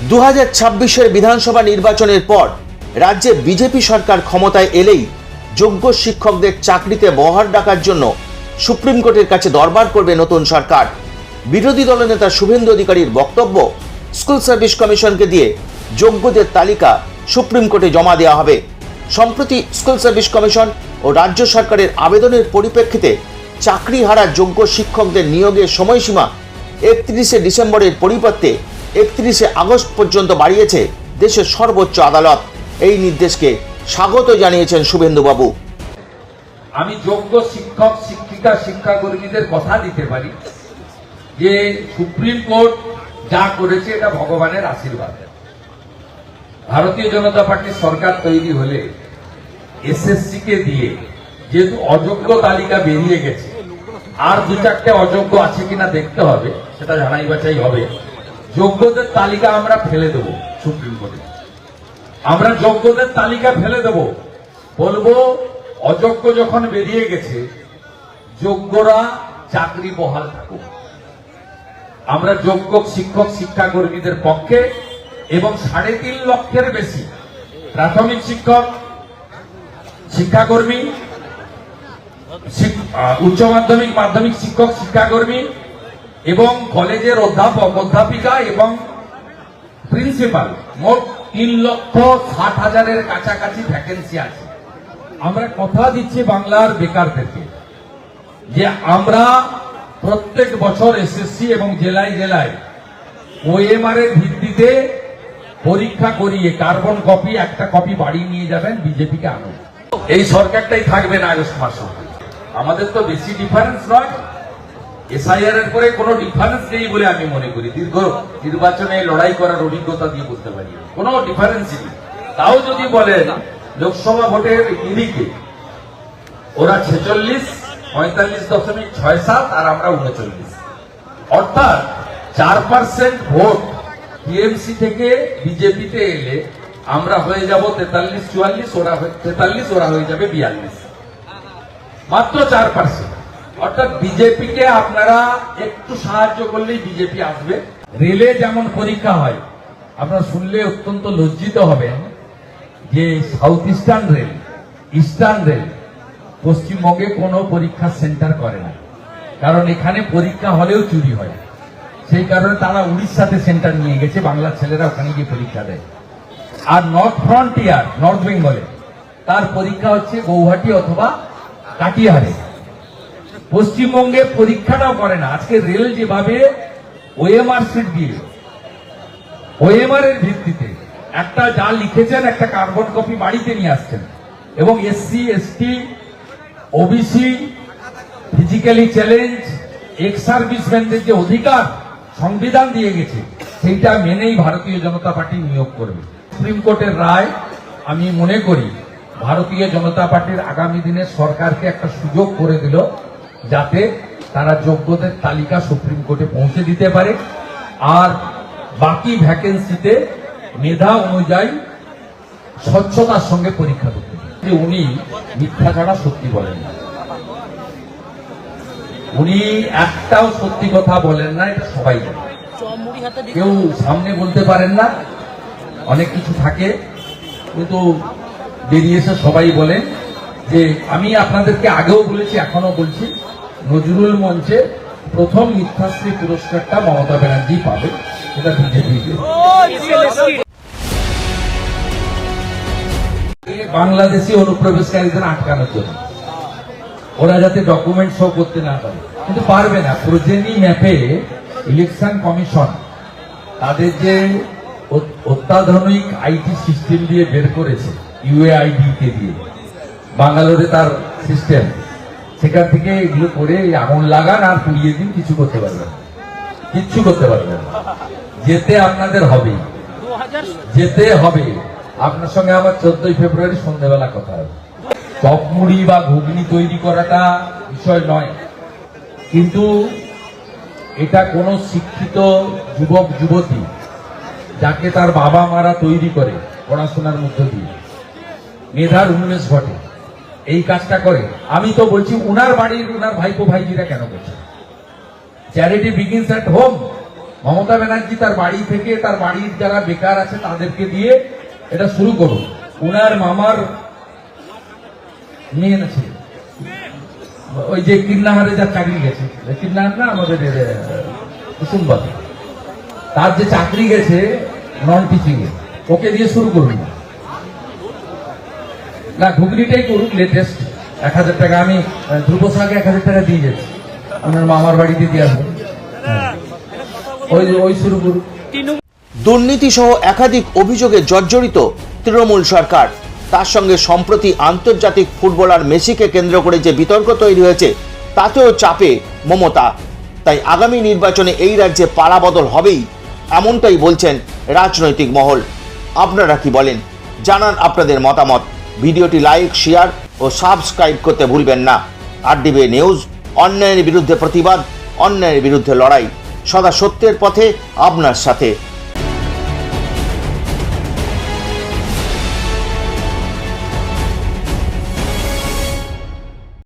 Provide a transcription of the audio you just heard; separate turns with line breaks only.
দু হাজার ছাব্বিশের বিধানসভা নির্বাচনের পর রাজ্যে বিজেপি সরকার ক্ষমতায় এলেই যোগ্য শিক্ষকদের চাকরিতে বহার ডাকার জন্য সুপ্রিম কোর্টের কাছে দরবার করবে নতুন সরকার। বিরোধী দলনেতা শুভেন্দু অধিকারীর বক্তব্য স্কুল সার্ভিস কমিশনকে দিয়ে যোগ্যদের তালিকা সুপ্রিম কোর্টে জমা দেওয়া হবে। সম্প্রতি স্কুল সার্ভিস কমিশন ও রাজ্য সরকারের আবেদনের পরিপ্রেক্ষিতে চাকরি হারা যোগ্য শিক্ষকদের নিয়োগের সময়সীমা একত্রিশে ডিসেম্বরের পরিবর্তে একত্রিশে আগস্ট পর্যন্ত বাড়িয়েছে দেশের সর্বোচ্চ আদালত। এই নির্দেশকে স্বাগত জানিয়েছেন শুভেন্দুবাবু।
আমি যোগ্য শিক্ষক, শিক্ষিকা, শিক্ষাকর্মীদের কথা দিতে পারি যে সুপ্রিম কোর্ট যা করেছে এটা ভগবানের আশীর্বাদ। ভারতীয় জনতা পার্টির সরকার তৈরি হলে এসএসসি কে দিয়ে যেহেতু অযোগ্য তালিকা বেরিয়ে গেছে, আর দু চারটে অযোগ্য আছে কিনা দেখতে হবে, সেটা জানাই বাছাই হবে। যোগ্যদের তালিকা আমরা ফেলে দেব সুপ্রিম কোর্টে। আমরা যোগ্যদের তালিকা ফেলে দেব। বলব, অযোগ্য যখন বেরিয়ে গেছে, যোগ্যরা চাকরি বহাল থাকুক। আমরা যোগ্য শিক্ষক, শিক্ষাকর্মীদের পক্ষে এবং সাড়ে তিন লক্ষের বেশি প্রাথমিক শিক্ষক, শিক্ষাকর্মী উচ্চ মাধ্যমিক মাধ্যমিক শিক্ষক, শিক্ষাকর্মী এবং কলেজের অধ্যাপক, অধ্যাপিকা এবং প্রিন্সিপাল, মোট তিন লক্ষ ষাট হাজারের কাছাকাছি ভ্যাকেন্সি আছে। আমরা কথা দিচ্ছি বাংলার বেকারদেরকে যে আমরা প্রত্যেক বছর এসএসসি এবং জেলায় জেলায় ওএমআর এর ভিত্তিতে পরীক্ষা করিয়ে কার্বন কপি একটা কপি বাড়ি নিয়ে যাবেন, বিজেপিকে আনুন। এই সরকারটাই থাকবে না আগস্ট মাসে। আমাদের তো বেশি ডিফারেন্স নয়। এসআইআর এর পরে কোনো ডিফারেন্স নেই বলে আমি মনে করি। দীর্ঘ নির্বাচনে লড়াই করার অভিজ্ঞতা দিয়ে বলতে পারি। কোনো ডিফারেন্স নেই। তাও যদি বলেন, লোকসভা ভোটের ইদিকে ওরা ছেচল্লিশ, পঁয়তাল্লিশ দশমিক ছয় সাত আর আমরা উনচল্লিশ। অর্থাৎ চার পার্সেন্ট ভোট টিএমসি থেকে বিজেপিতে এলে আমরা হয়ে যাব তেতাল্লিশ, চুয়াল্লিশ, ওরা তেতাল্লিশ, ওরা হয়ে যাবে বিয়াল্লিশ। মাত্র চার পার্সেন্ট অর্থাৎ বিজেপিকে আপনারা একটু সাহায্য করলেই বিজেপি আসবে। রেলে যেমন পরীক্ষা হয়, আপনারা শুনলে অত্যন্ত লজ্জিত হবেন যে south eastern rail eastern rail পশ্চিমবঙ্গে কোনো পরীক্ষা সেন্টার করে না। কারণ এখানে পরীক্ষা হলেও চুরি হয়। সেই কারণে তারা উড়িষ্যাতে সেন্টার নিয়ে গেছে, বাংলার ছেলেরা ওখানে গিয়ে পরীক্ষা দেয়। আর নর্থ ফ্রন্টিয়ার নর্থ বেঙ্গলে তার পরীক্ষা হচ্ছে গৌহাটি অথবা কাটিহারে। পশ্চিমবঙ্গে পরীক্ষাটাও করে না। আজকে রেল যেভাবে ওএমআর সিট দিয়ে ওএমআর এর ভিত্তিতে একটা যা লিখেছেন, একটা কার্বন কপি বাড়িতে নিয়ে আসছেন। এবং SC ST OBC physically challenge ex সার্ভিসম্যানদের যে অধিকার, সংবিধান দিয়ে গেছে, সেইটা মেনেই ভারতীয় জনতা পার্টি নিয়োগ করবে। সুপ্রিম কোর্টের রায়, আমি মনে করি, ভারতীয় জনতা পার্টির আগামী দিনে সরকারকে একটা সুযোগ করে দিল। যাতে তারা যোগ্যদের তালিকা সুপ্রিম কোর্টে পৌঁছে দিতে পারে। আর বাকি ভ্যাকেন্সিতে মেধা অনুযায়ী স্বচ্ছতার সঙ্গে পরীক্ষা করতে। যে উনি মিথ্যা ছাড়া সত্যি বলেন না। উনি একটাও সত্যি কথা বলেন না, এটা সবাই জানে। কেউ সামনে বলতে পারেন না, অনেক কিছু থাকে, কিন্তু বেরিয়ে এসে সবাই বলেন। যে আমি আপনাদেরকে আগেও বলেছি এখনও বলছি নজরুল মঞ্চে প্রথম মিথ্যাশ্রী পুরস্কারটা মমতা ব্যানার্জি পাবে সেটা বিজেপি বাংলাদেশি অনুপ্রবেশকারীদের আটকানোর জন্য। ওরা যাতে ডকুমেন্ট শো করতে না পারে। কিন্তু পারবে না। প্রজেনি ম্যাপে ইলেকশন কমিশন তাদের যে অত্যাধুনিক আইটি সিস্টেম দিয়ে বের করেছে ইউএআইডি কে দিয়ে। বাঙ্গালোরে তার সিস্টেম সেখান থেকে এগুলো করে আগুন লাগান আর পুড়িয়ে দিন, কিছু করতে পারবেন। কিচ্ছু করতে পারবেন। যেতে আপনাদের হবে। যেতে হবে। আপনার সঙ্গে আমার চোদ্দই ফেব্রুয়ারি সন্ধ্যেবেলা কথা হবে। চপ মুড়ি বা ঘুগনি তৈরি করাটা বিষয় নয়। কিন্তু এটা কোনো শিক্ষিত যুবক, যুবতী, যাকে তার বাবা মারা তৈরি করে পড়াশোনার মধ্য দিয়ে, মেধার উন্মেষ ঘটে। এই কাজটা করে। আমি তো বলছি, উনার বাড়ির উনার ভাইপো ভাইজিরা কেন করছে? Charity begins at home Mamata Banerjee তার বাড়ি থেকে, তার বাড়ির যারা বেকার আছে তাদেরকে দিয়ে এটা শুরু করুন। উনার মামার মেয়ে আছে। ওই যে কিন্নাহারে যার চাকরি গেছে। কিন্নাহার না আমাদের কুসুমবা তার যে চাকরি গেছে নন টিচিং এ। ওকে দিয়ে শুরু করুন। না, ঘুগনিটাই করুক লেটেস্ট এক হাজার টাকা, আমি ধ্রুব সাহাকে এক হাজার টাকা দিয়ে যাচ্ছি আমার মামার বাড়িতে দিয়ে আসব। ওই ওই শুরু করুক।
দুর্নীতি সহ একাধিক অভিযোগে জর্জরিত তৃণমূল সরকার। তার সঙ্গে সম্প্রতি আন্তর্জাতিক ফুটবলার মেসিকে কেন্দ্র করে যে বিতর্ক তৈরি হয়েছে, তাতেও চাপে মমতা। তাই আগামী নির্বাচনে এই রাজ্যে পালাবদল হবেই, এমনটাই বলছেন রাজনৈতিক মহল। আপনারা কি বলেন? জানান আপনাদের মতামত। ভিডিওটি লাইক, শেয়ার ও সাবস্ক্রাইব করতে ভুলবেন না। আর ডিবি নিউজ অন্যায়ের বিরুদ্ধে প্রতিবাদ, অন্যায়ের বিরুদ্ধে লড়াই। সদা সত্যের পথে আপনার সাথে।